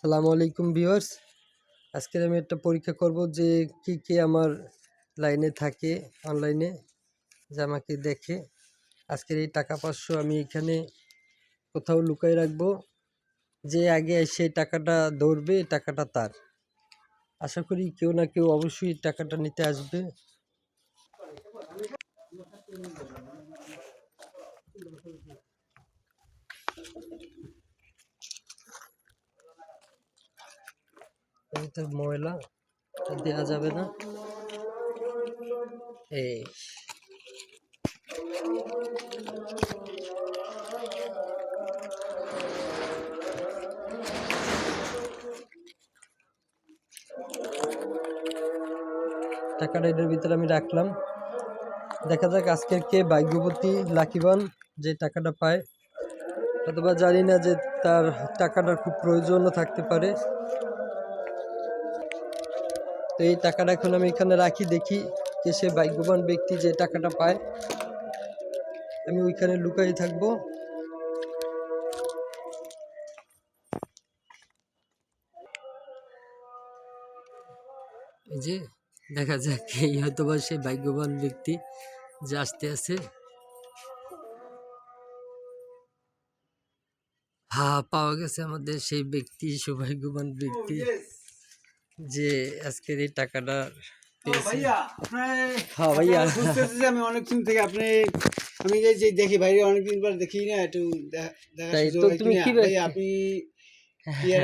সালামু আলাইকুম ভিউয়ার্স। আজকের আমি একটা পরীক্ষা করব যে কি কি আমার লাইনে থাকে অনলাইনে, যে আমাকে দেখে। আজকের এই টাকা পাঁচশো আমি এখানে কোথাও লুকাই রাখব। যে আগে এসে টাকাটা ধরবে, টাকাটা তার। আশা করি কেউ না কেউ অবশ্যই টাকাটা নিতে আসবে। এই ময়লা দেওয়া যাবে না। এই। টাকাটা এটার ভিতরে আমি রাখলাম। দেখা যাক আজকের কে ভাগ্যবতী লাকিবান যে টাকাটা পায়। অথবা জানি না যে তার টাকাটার খুব প্রয়োজনও থাকতে পারে। তো এই টাকাটা এখন আমি এখানে রাখি, দেখি যে সে ভাগ্যবান ব্যক্তি যে টাকাটা পায়। আমি ওইখানে লুকাই থাকব। এই যে, দেখা যাক, এই হয়তো বা সে ভাগ্যবান ব্যক্তি যে আসতে আছে। হা, পাওয়া গেছে আমাদের সেই ব্যক্তি, সৌভাগ্যবান ব্যক্তি। যে আজকের এই টাকাটা হ্যাঁ ভাইয়া বুঝতেছি আমি অনেকদিন থেকে আপনি আমি যে যে দেখি ভাই অনেকদিন পর দেখি না একটু দেখা- হয় আপনি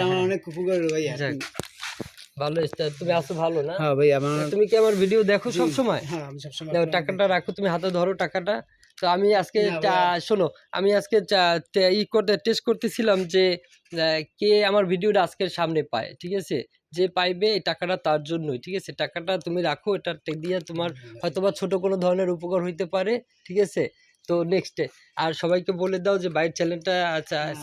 আমার অনেক উপকার ভাইয়া ভালো তুমি আছো ভালো না? হ্যাঁ ভাই আমার তুমি কি আমার ভিডিও দেখো সব সময় হ্যাঁ আমি টাকাটা রাখো তুমি হাতে ধরো টাকাটা। তো আমি আজকে শোনো আমি আজকে ই করতে টেস্ট করতেছিলাম যে কে আমার ভিডিওটা আজকের সামনে পায় ঠিক আছে? যে পাইবে এই টাকাটা তার জন্যই ঠিক আছে? টাকাটা তুমি রাখো এটা দিয়ে তোমার হয়তোবা ছোট কোনো ধরনের উপকার হইতে পারে ঠিক আছে? তো নেক্সটে আর সবাইকে বলে দাও যে বাইরের চ্যানেলটা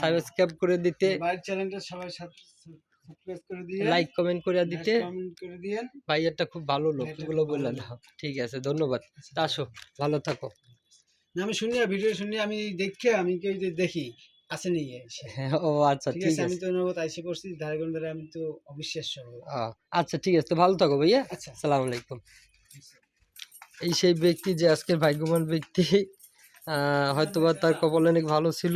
সাবস্ক্রাইব করে দিতে। বাইরের চ্যানেলটা সবাই সাবস্ক্রাইব করে দিয়ে লাইক কমেন্ট করে দিতে। কমেন্ট করে দিয়েন ভাইয়ারটা খুব ভালো লোক এগুলো বলে দাও। ঠিক আছে ধন্যবাদ। আসো ভালো থাকো। না আমি শুনি ভিডিও শুনি আমি দেখি আমি কেউ দেখি আসেনি এসে। হ্যাঁ ও আচ্ছা ঠিক আছে আমি আছে। তো নগদ আইসে করছি ধারগন ধরে আমি তো অবিশ্বাস্য আচ্ছা ঠিক আছে তো ভালো থাকো ভাইয়া। আচ্ছা। সালাম আলাইকুম। এই সেই ব্যক্তি যে আজকের ভাগ্যবান ব্যক্তি আহ, হয়তোবা তার কপাল অনেক ভালো ছিল।